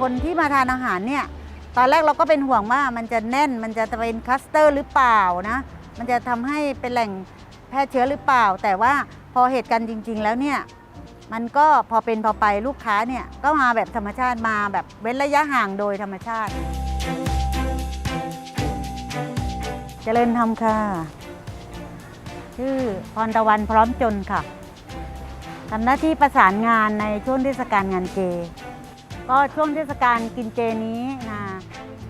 คนที่มาทานอาหารเนี่ยตอนแรกเราก็เป็นห่วงว่ามันจะแน่นมันจะเป็นคลัสเตอร์หรือเปล่านะมันจะทำให้เป็นแหล่งแพร่เชื้อหรือเปล่า แต่ว่าพอเหตุการณ์จริง ๆ แล้วเนี่ยมันก็พอเป็นพอไปลูกค้าเนี่ยก็มาแบบธรรมชาติมาแบบเว้นระยะห่างโดยธรรมชาติเจริญธรรมค่ะ ชื่อพรตะวันพร้อมจนค่ะทำหน้าที่ประสานงานในช่วงเทศกาลงานเจ ก็ช่วงเทศกาลกินเจนี้นะ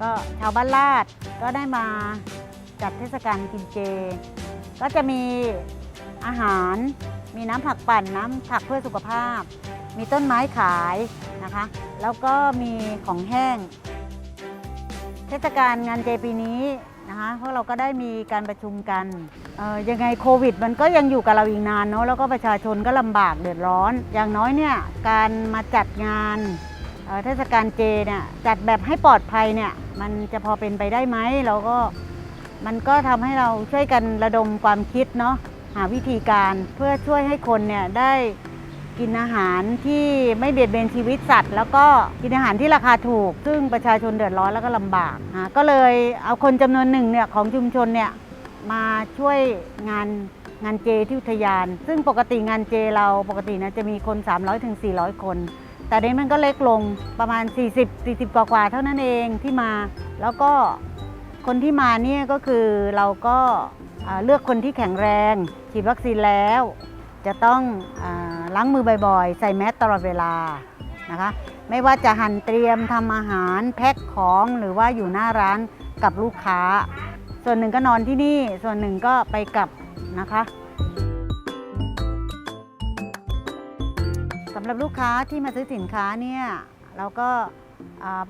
ก็ชาวบ้านลาดก็ได้มาจัดเทศกาลกินเจ ก็จะมีอาหาร มีน้ำผักปั่นน้ำผักเพื่อสุขภาพ มีต้นไม้ขายนะคะ แล้วก็มีของแห้ง เทศกาลงานเจปีนี้นะคะพวกเราก็ได้มีการประชุมกันยังไงโควิด มันก็ยังอยู่กับเราอีกนานเนาะแล้วก็ประชาชนก็ลำบากเดือดร้อน อย่างน้อยเนี่ยการมาจัดงาน เทศกาลเจเนี่ยจัดแบบให้ปลอดภัยเนี่ยมันจะพอเป็นไปได้ไหมเราก็มันก็ทำให้เราช่วยกันระดมความคิดเนาะหาวิธีการเพื่อช่วยให้คนเนี่ยได้กินอาหารที่ไม่เบียดเบียนชีวิตสัตว์ แล้วก็กินอาหารที่ราคาถูก ซึ่งประชาชนเดือดร้อนแล้วก็ลำบากนะก็เลยเอาคนจำนวนหนึ่งเนี่ยของชุมชนเนี่ยมาช่วยงานงานเจที่อุทยาน ซึ่งปกติงานเจเราปกตินะจะมีคน 300-400ถึง400คน แต่นี้มันก็เล็กลงประมาณ 40 40 กว่ากว่าๆเท่านั้นเองที่มา แล้วก็คนที่มาเนี่ยก็คือเราก็เลือกคนที่แข็งแรงฉีดวัคซีนแล้ว จะต้องอล้างมือบ่อยๆ ใส่แมสตลอดเวลานะคะไม่ว่าจะหั่นเตรียมทำอาหารแพ็คของหรือว่าอยู่หน้าร้านกับลูกค้า ส่วนหนึ่งก็นอนที่นี่ส่วนหนึ่งก็ไปกลับนะคะำหรับลูกค้าที่มาซื้อสินค้าเนี่ยเราก็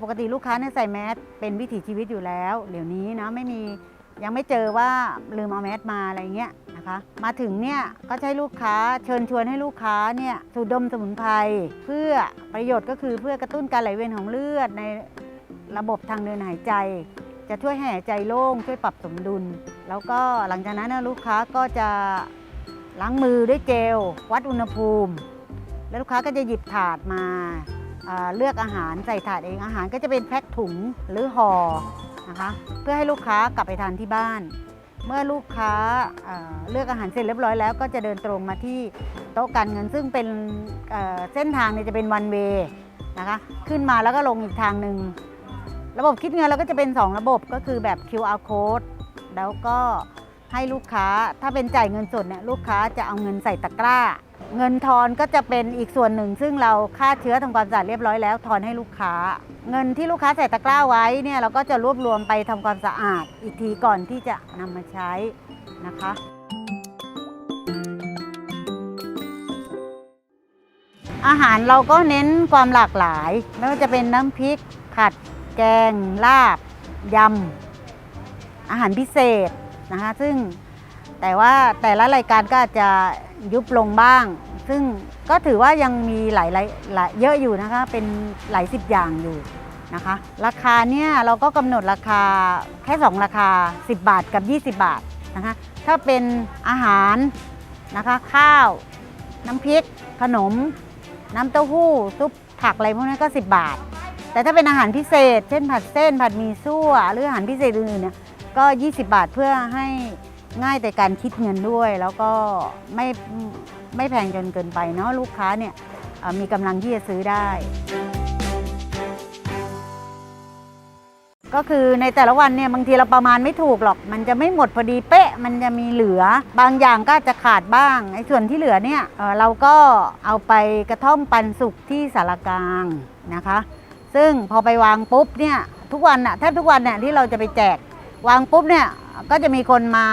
ปกติลูกค้าเนี่ยใส่แมสเป็นวิถีชีวิตอยู่แล้วเดี๋ยวนี้นะไม่มียังไม่เจอว่าลืมเอาแมสมาอะไรเงี้ยนะคะมาถึงเนี่ยก็ใช้ลูกค้าเชิญชวนให้ลูกค้าเนี่ยสูดดมสมุนไพรเพื่อประโยชน์ก็คือเพื่อกระตุ้นการไหลเวียนของเลือดในระบบทางเดินหายใจ จะช่วยให้หายใจโล่งช่วยปรับสมดุล แล้วก็หลังจากนั้นนะลูกค้าก็จะล้างมือด้วยเจล วัดอุณหภูมิ แล้วลูกค้าก็จะหยิบถาดมาเลือกอาหารใส่ถาดเองอาหารก็จะเป็นแพ็คถุงหรือห่อนะคะเพื่อให้ลูกค้ากลับไปทานที่บ้าน เมื่อลูกค้าเลือกอาหารเสร็จเรียบร้อยแล้ว ก็จะเดินตรงมาที่โต๊ะการเงิน ซึ่งเป็นเเส้นทางเนี่ยจะเป็นวันเวนะคะขึ้นมาแล้วก็ลงอีกทางหนึ่งระบบคิดเงินเราก็จะเป็น 2 ระบบก็คือแบบ QR code แล้วก็ให้ลูกค้าถ้าเป็นจ่ายเงินสดเนี่ยลูกค้าจะเอาเงินใส่ตะกร้า เงินทอนก็จะเป็นอีกส่วนหนึ่ง ซึ่งเราฆ่าเชื้อทำความสะอาดเรียบร้อยแล้วทอนให้ลูกค้า เงินที่ลูกค้าใส่ตะกร้าไว้เนี่ยเราก็จะรวบรวมไปทำความสะอาดอีกทีก่อนที่จะนำมาใช้นะคะอาหารเราก็เน้นความหลากหลาย ไม่ว่าจะเป็นน้ำพริก ผัด แกง ลาบ ยำ อาหารพิเศษนะคะ ซึ่งแต่ว่าแต่ละรายการก็จะยุบลงบ้าง ซึ่งก็ถือว่ายังมีหลายหลายเยอะอยู่นะคะ เป็นหลายสิบอย่างอยู่นะคะ ราคาเนี่ยเราก็กำหนดราคาแค่ 2 ราคา 10 บาทกับ 20 บาทนะคะ ถ้าเป็นอาหารนะคะข้าว น้ำพริก ขนม น้ำเต้าหู้ซุปผักอะไรพวกนี้ก็ 10 บาท แต่ถ้าเป็นอาหารพิเศษ เช่นผัดเส้นผัดมีซั่ว หรืออาหารพิเศษอื่นๆเนี่ยก็ 20 บาทเพื่อให้ ง่ายแต่การคิดเงินด้วย แล้วก็ไม่ไม่แพงจนเกินไปเนาะลูกค้าเนี่ยมีกำลังที่จะซื้อได้ ก็คือในแต่ละวันเนี่ยบางทีเราประมาณไม่ถูกหรอก มันจะไม่หมดพอดีเป๊ะ มันจะมีเหลือ บางอย่างก็จะขาดบ้างไอ้ส่วนที่เหลือเนี่ยเเราก็เอาไปกระท่อมปันสุกที่สารกลางนะคะ ซึ่งพอไปวางปุ๊บเนี่ยทุกวันอะแทบทุกวันเนี่ยที่เราจะไปแจก วางปุ๊บเนี่ยก็จะมีคนมา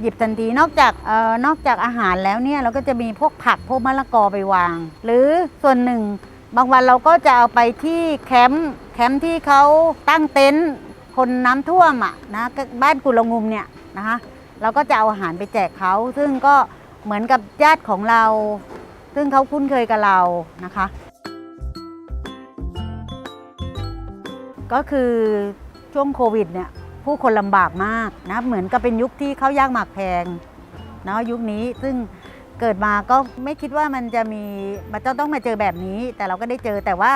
หยิบทันทีนอกจากเอ่อนอกจากอาหารแล้วเนี่ยเราก็จะมีพวกผักพวกมะละกอไปวาง หรือส่วนหนึ่ง บางวันเราก็จะเอาไปที่แคมป์แคมป์ที่เขาตั้งเต็นท์คนน้ำท่วมอะนะบ้านกุลงุมเนี่ยนะคะเราก็จะเอาอาหารไปแจกเขาซึ่งก็เหมือนกับญาติของเรา ซึ่งเขาคุ้นเคยกับเรานะคะ ก็คือช่วงโควิดเนี่ย ผู้คนลำบากมากนะเหมือนกับเป็นยุคที่เข้ายากหมากแพงเนาะยุคนี้ซึ่งเกิดมาก็ไม่คิดว่ามันจะมีมันจะต้องมาเจอแบบนี้ แต่เราก็ได้เจอแต่ว่า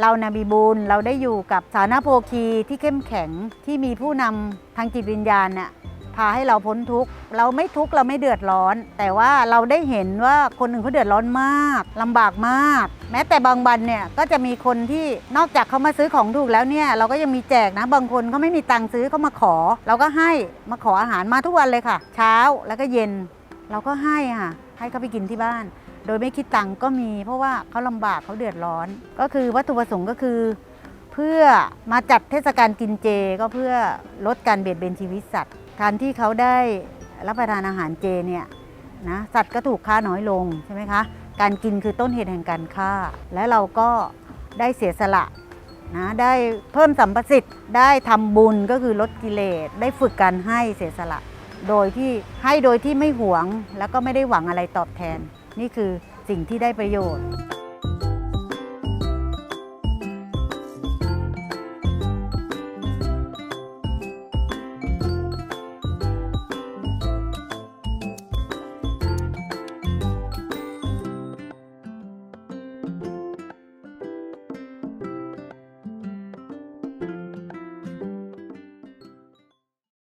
เรานาบีบุญเราได้อยู่กับสานาโพคีที่เข้มแข็งที่มีผู้นำทางจิตวิญญาณเนี่ย พาให้เราพ้นทุกข์เราไม่ทุกข์เราไม่เดือดร้อน แต่ว่าเราได้เห็นว่าคนอื่นเขาเดือดร้อนมากลำบากมาก แม้แต่บางวันเนี่ยก็จะมีคนที่นอกจากเขามาซื้อของถูกแล้วเนี่ยเราก็ยังมีแจกนะบางคนเขาไม่มีตังค์ซื้อเขามาขอ เราก็ให้มาขออาหารมาทุกวันเลยค่ะ เช้าแล้วก็เย็น เราก็ให้ค่ะให้เขาไปกินที่บ้าน โดยไม่คิดตังค์ก็มี เพราะว่าเขาลำบากเขาเดือดร้อน ก็คือวัตถุประสงค์ก็คือเพื่อมาจัดเทศกาลกินเจก็เพื่อลดการเบียดเบียนชีวิตสัตว์ การที่เขาได้รับประทานอาหารเจเนี่ยนะสัตว์ก็ถูกฆ่าน้อยลงใช่ไหมคะการกินคือต้นเหตุแห่งการฆ่า และเราก็ได้เสียสละนะได้เพิ่มสัมประสิทธิ์ได้ทำบุญก็คือลดกิเลสได้ฝึกการให้เสียสละ โดยที่ให้โดยที่ไม่หวงแล้วก็ไม่ได้หวังอะไรตอบแทน นี่คือสิ่งที่ได้ประโยชน์